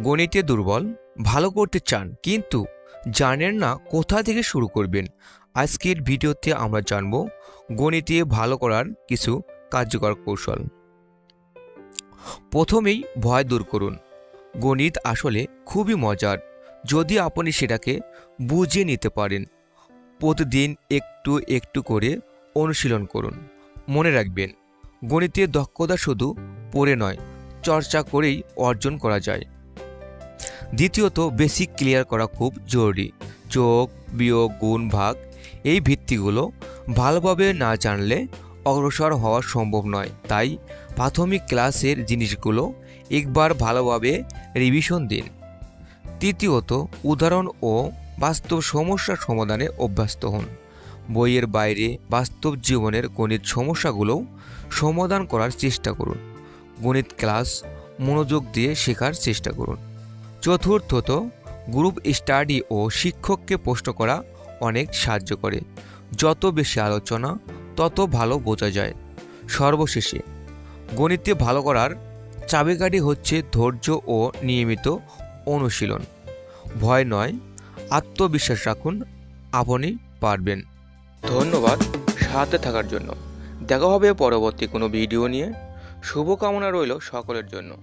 গণিতে দুর্বল, ভালো করতে চান, কিন্তু জানেন না কোথা থেকে শুরু করবেন। আজকের ভিডিওতে আমরা জানব গণিতে ভালো করার কিছু কার্যকর কৌশল। প্রথমেই ভয় দূর করুন। গণিত আসলে খুবই মজার, যদি আপনি সেটাকে বুঝিয়ে নিতে পারেন। প্রতিদিন একটু একটু করে অনুশীলন করুন। মনে রাখবেন গণিতের দক্ষতা শুধু পড়ে নয়, চর্চা করেই অর্জন করা যায়। দ্বিতীয়ত বেসিক ক্লিয়ার করা খুব জরুরি। চোখ, বিয়োগ, গুণ, ভাগ, এই ভিত্তিগুলো ভালোভাবে না জানলে অগ্রসর হওয়া সম্ভব নয়। তাই প্রাথমিক ক্লাসের জিনিসগুলো একবার ভালোভাবে রিভিশন দিন। তৃতীয়ত, উদাহরণ ও বাস্তব সমস্যার সমাধানে অভ্যস্ত হন। বইয়ের বাইরে বাস্তব জীবনের গণিত সমস্যাগুলোও সমাধান করার চেষ্টা করুন। গণিত ক্লাস মনোযোগ দিয়ে শেখার চেষ্টা করুন। চতুর্থত, গ্রুপ স্টাডি ও শিক্ষককে প্রশ্ন করা অনেক সাহায্য করে। যত বেশি আলোচনা, তত ভালো বোঝা যায়। সর্বশেষে গণিতে ভালো করার চাবিকাঠি হচ্ছে ধৈর্য ও নিয়মিত অনুশীলন। ভয় নয়, আত্মবিশ্বাস রাখুন, আপনি পারবেন। ধন্যবাদ সাথে থাকার জন্য। দেখা হবে পরবর্তী কোনো ভিডিও নিয়ে। শুভকামনা রইল সকলের জন্য।